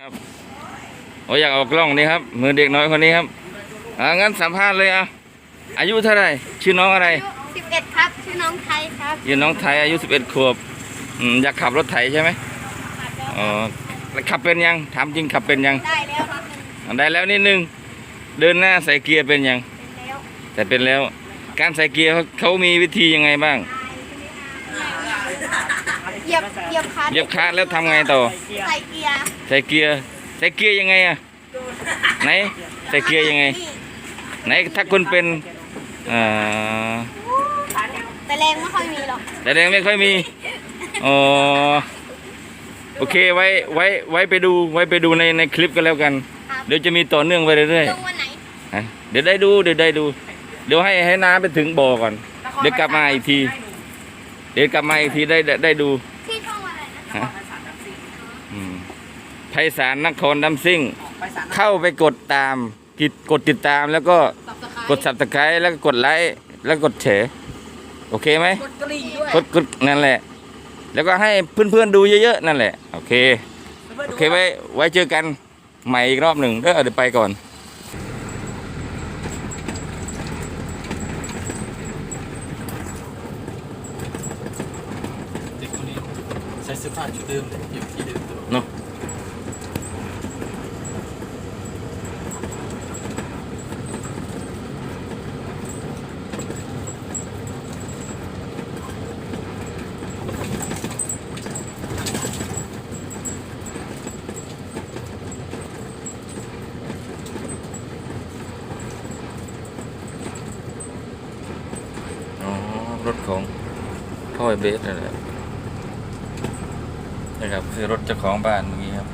ครับโอ้อยากออกกล้องนี่ครับ มือเด็กน้อยคนนี้ครับอ่างั้นสัมภาษณ์เลยอะอายุเท่าไหร่ชื่อน้องอะไรอายุ11 ครับ ชื่อน้องไทยครับอยู่น้องไทยอายุ 11ขวบอืมอยากขับรถไถใช่ไหมอ๋อแล้วขับเป็นยังถามจริงขับเป็นยังได้แล้วครับอ่าได้แล้วนิดนึงเดินหน้าใส่เกียร์เป็นยังเป็นแล้วแต่เป็นแล้ว การใส่เกียร์เขาเขามีวิธียังไงบ้างเห ยียบเหยียบคลัตช์เหยียบคลัตช์แล้วทำไงต่อ ใส่เกียร์ใส่เกียร์ ใส่เกียร์ยังไงอะไหน ใส่เกียร์ยังไง นี่ไหนถ้าคุณเป็นอ่าแต่แรงไม่ค่อยมีหรอกแต่แดงไม่ค่อยมี อ๋อ โอเค ไว้ ไว้ ไว้ไปดู ไว้ไปดูใน ในคลิปกันแล้วกันครับเดี๋ยวจะมีต่อเนื่องไปเรื่อยลงวันไหนๆฮะเดี๋ยวได้ดู เดี๋ยวได้ดู เดี๋ยวให้ ให้น้าไปถึงบ่อก่อน เดี๋ยวกลับมาอีกที เดี๋ยวกลับมาอีกทีได้ได้ได้ดู ที่ช่องอะไรนะ ฮะอืม ไพศาลนครดำซิ่งเข้าไปกดตามกิดกดติดตามแล้วก็กด subscribe แล้วก็กดไลค์แล้วก็กดแชร์โอเคไหมกดกระดิ่งด้วยกดกดนั่นแหละ แล้วก็ให้เพื่อนๆดูเยอะๆนั่นแหละโอเคโอเคไว้ไว้เจอกันใหม่อีกรอบหนึ่งเด้อเดี๋ยวไปก่อนเด็กคนนี้ใช้เสื้อผ้าชุดเดิมเลยอยู่ที่เดิมตลอด เนาะ อ๋อ รถของพ่อเบสนั่นแหละนะครับคือรถเจ้าของบ้านเมื่อกี้ครับ